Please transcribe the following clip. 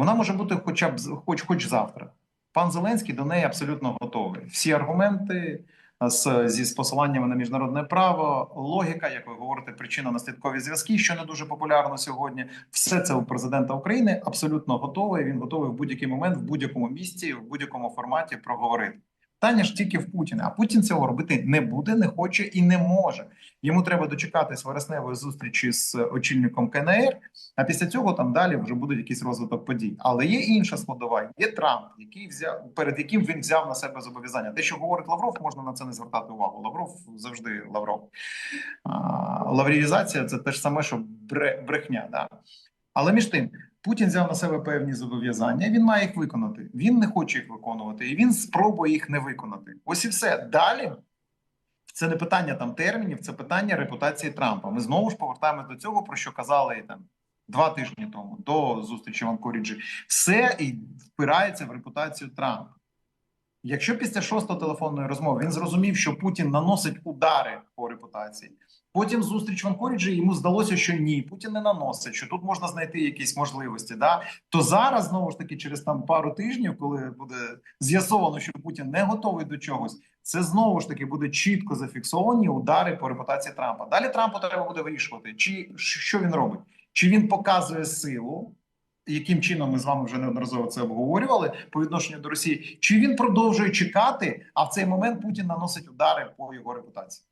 Вона може бути хоча б хоч, хоч завтра. Пан Зеленський до неї абсолютно готовий. Всі аргументи з, зі посиланнями на міжнародне право, логіка, як ви говорите, причинно-наслідкові зв'язки, що не дуже популярно сьогодні. Все це у президента України абсолютно готове. Він готовий в будь-який момент, в будь-якому місці, в будь-якому форматі проговорити. Питання ж тільки в Путіна. А Путін цього робити не буде, не хоче і не може. Йому треба дочекатись вересневої зустрічі з очільником КНР. А після цього там далі вже буде якийсь розвиток подій. Але є інша складова. Є Трамп, який взяв перед яким він взяв на себе зобов'язання. Те, що говорить Лавров, можна на це не звертати увагу. Лавров завжди Лавров. А, лаврівізація це те ж саме, що брехня. Да? Але між тим, Путін взяв на себе певні зобов'язання. Він має їх виконати. Він не хоче їх виконувати, і він спробує їх не виконати. Ось і все далі. Це не питання там термінів, це питання репутації Трампа. Ми знову ж повертаємось до цього, про що казали там два тижні тому до зустрічі в Анкоріджі. Все і впирається в репутацію Трампа. Якщо після шостої телефонної розмови він зрозумів, що Путін наносить удари по репутації, потім зустріч в Анкоріджі йому здалося, що ні, Путін не наносить, що тут можна знайти якісь можливості. Да? То зараз знову ж таки, через там пару тижнів, коли буде з'ясовано, що Путін не готовий до чогось, це знову ж таки буде чітко зафіксовані удари по репутації Трампа. Далі Трампу треба буде вирішувати, чи що він робить, чи він показує силу. Яким чином ми з вами вже неодноразово це обговорювали по відношенню до Росії? Чи він продовжує чекати? А в цей момент Путін наносить удари по його репутації?